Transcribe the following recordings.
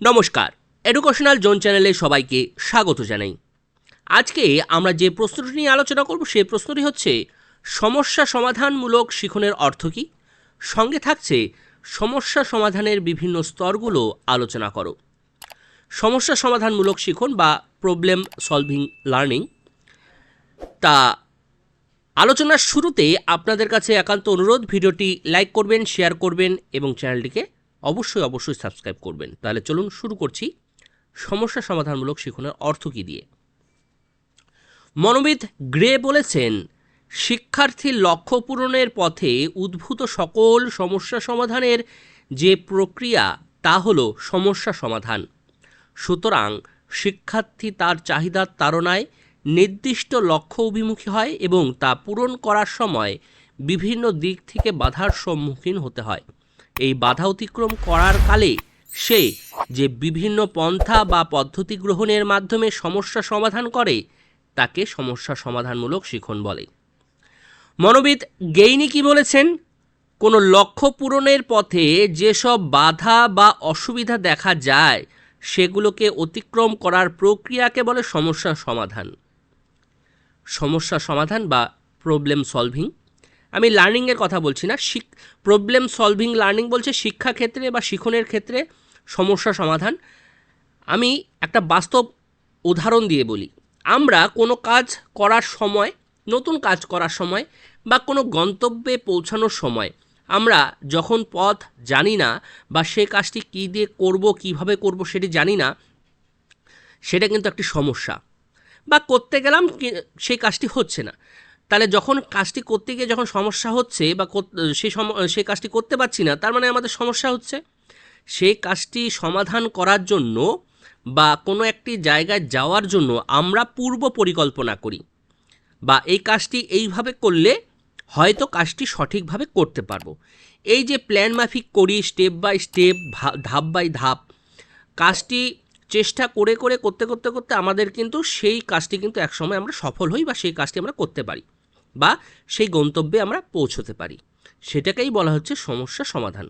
নমস্কার। Educational zone চ্যানেলে সবাইকে স্বাগত জানাই। আজকে আমরা যে প্রশ্নটি নিয়ে আলোচনা করব সেই প্রশ্নটি হচ্ছে, সমস্যা সমাধানমূলক শিখনের অর্থ কী? সঙ্গে থাকছে, সমস্যা সমাধানের বিভিন্ন স্তরগুলো আলোচনা করো। সমস্যা সমাধানমূলক শিখন বা প্রবলেম সলভিং লার্নিং তা আলোচনার শুরুতে আপনাদের কাছে একান্ত অনুরোধ, ভিডিওটি লাইক করবেন শেয়ার করবেন এবং চ্যানেলটিকে অবশ্যই অবশ্যই সাবস্ক্রাইব করবেন। তাহলে চলুন শুরু করছি সমস্যা সমাধানমূলক শিখনের অর্থ কী দিয়ে। মনোবিদ গ্রে বলেছেন শিক্ষার্থীর লক্ষ্য পূরণের পথে উদ্ভূত সকল সমস্যা সমাধানের যে প্রক্রিয়া, তা হলো সমস্যা সমাধান। সুতরাং শিক্ষার্থী তার চাহিদার তাড়নায় নির্দিষ্ট লক্ষ্য অভিমুখী হয় এবং তা পূরণ করার সময় বিভিন্ন দিক থেকে বাধার সম্মুখীন হতে হয়। এই বাধা অতিক্রম করার কালে সে যে বিভিন্ন পন্থা বা পদ্ধতি গ্রহণের মাধ্যমে সমস্যা সমাধান করে, তাকে সমস্যা সমাধানমূলক শিখন বলে। মনোবিদ গেইনি কি বলেছেন? কোনো লক্ষ্য পূরণের পথে যেসব বাধা বা অসুবিধা দেখা যায়, সেগুলোকে অতিক্রম করার প্রক্রিয়াকে বলে সমস্যা সমাধান। সমস্যা সমাধান বা প্রবলেম সলভিং আমি লার্নিংয়ের কথা বলছি না, শিক প্রবলেম সলভিং লার্নিং বলছে শিক্ষাক্ষেত্রে বা শিখনের ক্ষেত্রে সমস্যা সমাধান। আমি একটা বাস্তব উদাহরণ দিয়ে বলি। আমরা কোনো কাজ করার সময়, নতুন কাজ করার সময় বা কোনো গন্তব্যে পৌঁছানোর সময়, আমরা যখন পথ জানি না বা সে কাজটি কী দিয়ে করব, কীভাবে করব সেটি জানি না, সেটা কিন্তু একটি সমস্যা। বা করতে গেলাম সেই কাজটি হচ্ছে না। তাহলে যখন কাজটি করতে গিয়ে যখন সমস্যা হচ্ছে বা সম সেই কাজটি করতে পারছি না, তার মানে আমাদের সমস্যা হচ্ছে। সেই কাজটি সমাধান করার জন্য বা কোনো একটি জায়গায় যাওয়ার জন্য আমরা পূর্ব পরিকল্পনা করি বা এই কাজটি এইভাবে করলে হয়তো কাজটি সঠিকভাবে করতে পারব। এই যে প্ল্যান মাফিক করি স্টেপ বাই স্টেপ ধাপ বাই ধাপ, কাজটি চেষ্টা করে করে, করতে করতে করতে আমাদের কিন্তু সেই কাজটি কিন্তু একসময় আমরা সফল হই বা সেই কাজটি আমরা করতে পারি। বা সেই গন্তব্যে আমরা পৌঁছতে পারি। সেটাকেই বলা হচ্ছে সমস্যা সমাধান।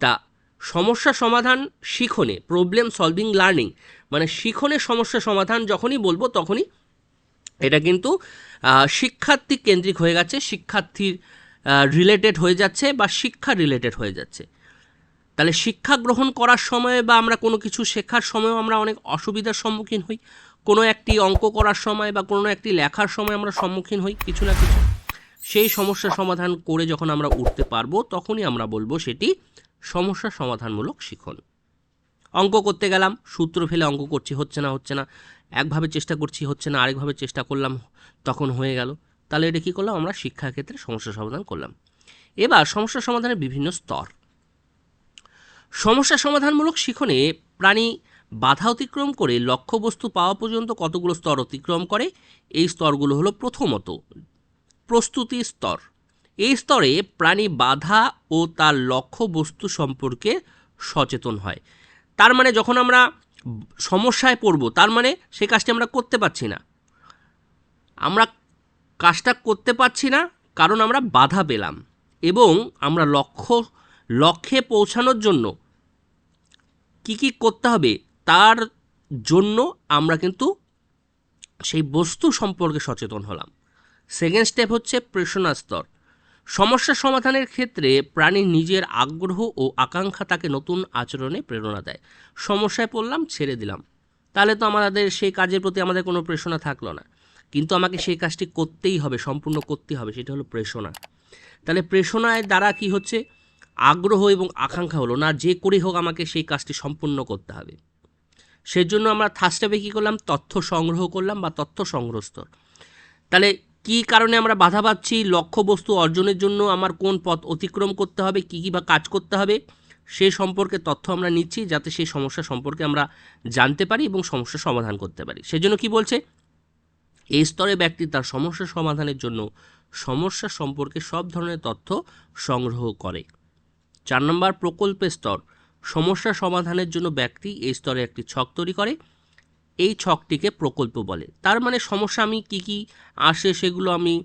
তা সমস্যা সমাধান শিখনে প্রবলেম সলভিং লার্নিং মানে শিখনে সমস্যা সমাধান যখনই বলব তখনই এটা কিন্তু শিক্ষার্থী কেন্দ্রিক হয়ে গেছে, শিক্ষার্থীর রিলেটেড হয়ে যাচ্ছে বা শিক্ষা রিলেটেড হয়ে যাচ্ছে। তাহলে শিক্ষা গ্রহণ করার সময় বা আমরা কোনো কিছু শেখার সময়ও আমরা অনেক অসুবিধার সম্মুখীন হই। কোনো একটি অঙ্ক করার সময় বা কোনো একটি লেখার সময় আমরা সম্মুখীন হই কিছু না কিছু। সেই সমস্যা সমাধান করে যখন আমরা উঠতে পারব, তখনই আমরা বলব সেটি সমস্যা সমাধানমূলক শিখন। অঙ্ক করতে গেলাম, সূত্র ফেলে অঙ্ক করছি, হচ্ছে না হচ্ছে না, একভাবে চেষ্টা করছি, হচ্ছে না, আরেকভাবে চেষ্টা করলাম, তখন হয়ে গেল। তাহলে এটা কী করলাম আমরা? শিক্ষাক্ষেত্রে সমস্যা সমাধান করলাম। এবার সমস্যা সমাধানের বিভিন্ন স্তর। সমস্যা সমাধানমূলক শিখনে প্রাণী বাধা অতিক্রম করে লক্ষ্যবস্তু পাওয়া পর্যন্ত কতগুলো স্তর অতিক্রম করে? এই স্তরগুলো হলো প্রথমত, প্রস্তুতি স্তর। এই স্তরে প্রাণী বাধা ও তার লক্ষ্যবস্তু সম্পর্কে সচেতন হয়। তার মানে যখন আমরা সমস্যায় পড়ব, তার মানে সে কাজটি আমরা করতে পারছি না। আমরা কাজটা করতে পারছি না কারণ আমরা বাধা পেলাম এবং আমরা লক্ষ্য, লক্ষ্যে পৌঁছানোর জন্য কি কি করতে হবে তার জন্য আমরা কিন্তু সেই বস্তু সম্পর্কে সচেতন হলাম। সেকেন্ড স্টেপ হচ্ছে প্রেষণা স্তর। সমস্যা সমাধানের ক্ষেত্রে প্রাণীর নিজের আগ্রহ ও আকাঙ্ক্ষা তাকে নতুন আচরণে প্রেরণা দেয়। সমস্যায় পড়লাম, ছেড়ে দিলাম। তাহলে তো আমাদের সেই কাজের প্রতি আমাদের কোনো প্রেষণা থাকল না। কিন্তু আমাকে সেই কাজটি করতেই হবে, সম্পূর্ণ করতেই হবে, সেটা হলো প্রেষণা তাহলে প্রেষণায় দ্বারা কি হচ্ছে? আগ্রহ এবং আকাঙ্ক্ষা হলো, না যে করেই হোক আমাকে সেই কাজটি সম্পূর্ণ করতে হবে। সেজন্য আমরা থার্ড স্টেপে কী করলাম? তথ্য সংগ্রহ করলাম বা তথ্য সংগ্রহ স্তর তাহলে কী কারণে আমরা বাধা পাচ্ছি? লক্ষ্যবস্তু অর্জনের জন্য আমার কোন পথ অতিক্রম করতে হবে? কী কী বা কাজ করতে হবে? সে সম্পর্কে তথ্য আমরা নিচ্ছি যাতে সেই সমস্যা সম্পর্কে আমরা জানতে পারি এবং সমস্যা সমাধান করতে পারি। সেজন্য কি বলছে? এই স্তরে ব্যক্তি তার সমস্যা সমাধানের জন্য সমস্যা সম্পর্কে সব ধরনের তথ্য সংগ্রহ করে। চার নম্বর প্রকল্পের স্তর। সমস্যা সমাধানের জন্য ব্যক্তি এই স্তরে একটি ছক তৈরি করে। এই ছকটিকে প্রকল্প বলে। তার মানে সমস্যা আমি কি কি আসে সেগুলো আমি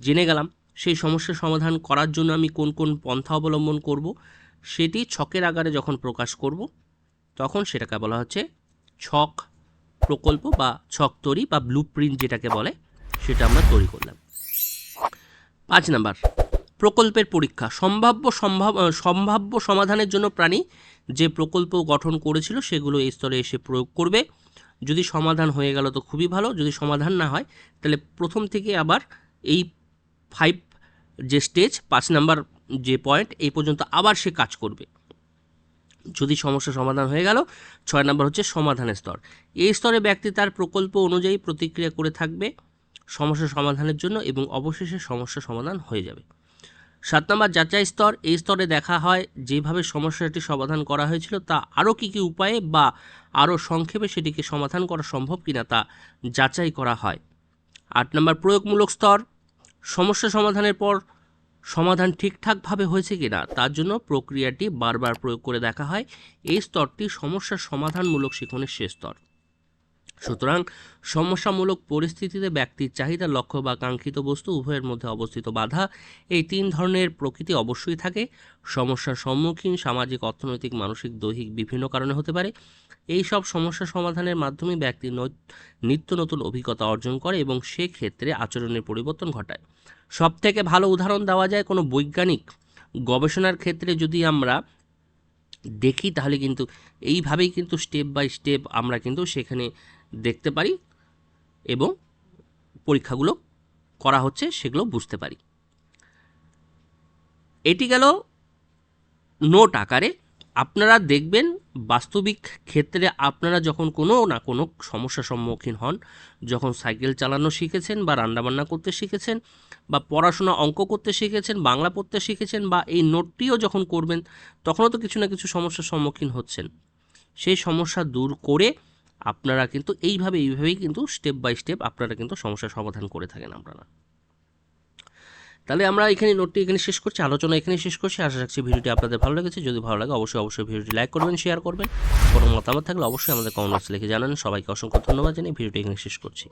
জেনে গেলাম। সেই সমস্যার সমাধান করার জন্য আমি কোন কোন পন্থা অবলম্বন করব, সেটি ছকের আকারে যখন প্রকাশ করব, তখন সেটাকে বলা হচ্ছে ছক প্রকল্প বা ছক তৈরি বা ব্লু প্রিন্ট যেটাকে বলে, সেটা আমরা তৈরি করলাম। পাঁচ নাম্বার প্রকল্পের পরীক্ষা। সম্ভাব্য সম্ভাব সম্ভাব্য সমাধানের জন্য প্রাণী যে প্রকল্প গঠন করেছিল সেগুলো এই স্তরে এসে প্রয়োগ করবে। যদি সমাধান হয়ে গেল তো খুবই ভালো, যদি সমাধান না হয় তাহলে প্রথম থেকে আবার এই ফাইভ যে স্টেজ পাঁচ নাম্বার যে পয়েন্ট এই পর্যন্ত আবার সে কাজ করবে। যদি সমস্যা সমাধান হয়ে গেল, ছয় নম্বর হচ্ছে সমাধানের স্তর। এই স্তরে ব্যক্তি তার প্রকল্প অনুযায়ী প্রতিক্রিয়া করে থাকবে সমস্যা সমাধানের জন্য এবং অবশেষে সমস্যা সমাধান হয়ে যাবে। সাত নম্বর যাচাই স্তর, এই স্তরে দেখা হয় যেভাবে সমস্যাটি সমাধান করা হয়েছিল, তা আরও কী কী উপায়ে বা আরও সংক্ষেপে সেটিকে সমাধান করা সম্ভব কিনা তা যাচাই করা হয়। আট নম্বর প্রয়োগমূলক স্তর, সমস্যা সমাধানের পর সমাধান ঠিকঠাকভাবে হয়েছে কিনা তার জন্য প্রক্রিয়াটি বারবার প্রয়োগ করে দেখা হয়। এই স্তরটি সমস্যার সমাধানমূলক শিখনের শেষ স্তর। সুতরাং সমস্যামূলক পরিস্থিতিতে ব্যক্তির চাহিদা লক্ষ্য বা কাঙ্ক্ষিত বস্তু উভয়ের মধ্যে অবস্থিত বাধা, এই তিন ধরনের প্রকৃতি অবশ্যই থাকে। সমস্যার সম্মুখীন সামাজিক, অর্থনৈতিক, মানসিক, দৈহিক বিভিন্ন কারণে হতে পারে। এই সব সমস্যা সমাধানের মাধ্যমে ব্যক্তি নিত্য নতুন অভিজ্ঞতা অর্জন করে এবং সেক্ষেত্রে আচরণের পরিবর্তন ঘটায়। সব থেকে ভালো উদাহরণ দেওয়া যায় কোনো বৈজ্ঞানিক গবেষণার ক্ষেত্রে যদি আমরা দেখি, তাহলে কিন্তু এইভাবেই কিন্তু স্টেপ বাই স্টেপ আমরা কিন্তু সেখানে দেখতে পারি এবং পরীক্ষাগুলো করা হচ্ছে সেগুলো বুঝতে পারি। এটি গেল নোট আকারে। আপনারা দেখবেন বাস্তবিক ক্ষেত্রে আপনারা যখন কোনো না কোনো সমস্যার সম্মুখীন হন, যখন সাইকেল চালানো শিখেছেন বা রান্নাবান্না করতে শিখেছেন বা পড়াশোনা অঙ্ক করতে শিখেছেন, বাংলা পড়তে শিখেছেন বা এই নোটটিও যখন করবেন, তখনও তো কিছু না কিছু সমস্যার সম্মুখীন হচ্ছেন। সেই সমস্যা দূর করে আপনারা কিন্তু এইভাবে, এইভাবেই কিন্তু স্টেপ বাই স্টেপ আপনারা কিন্তু সমস্যার সমাধান করে থাকেন আপনারা। তাহলে আমরা এখানে নোটটি এখানে শেষ করছি, আলোচনা এখানে শেষ করছি। আশা রাখছি ভিডিওটি আপনাদের ভালো লেগেছে। যদি ভালো লাগে অবশ্যই অবশ্যই ভিডিওটি লাইক করবেন শেয়ার করবেন। কোনো মতামত থাকলে অবশ্যই আমাদের কমেন্টস লিখে জানান। সবাইকে অসংখ্য ধন্যবাদ জানিয়ে ভিডিওটি এখানে শেষ করছি।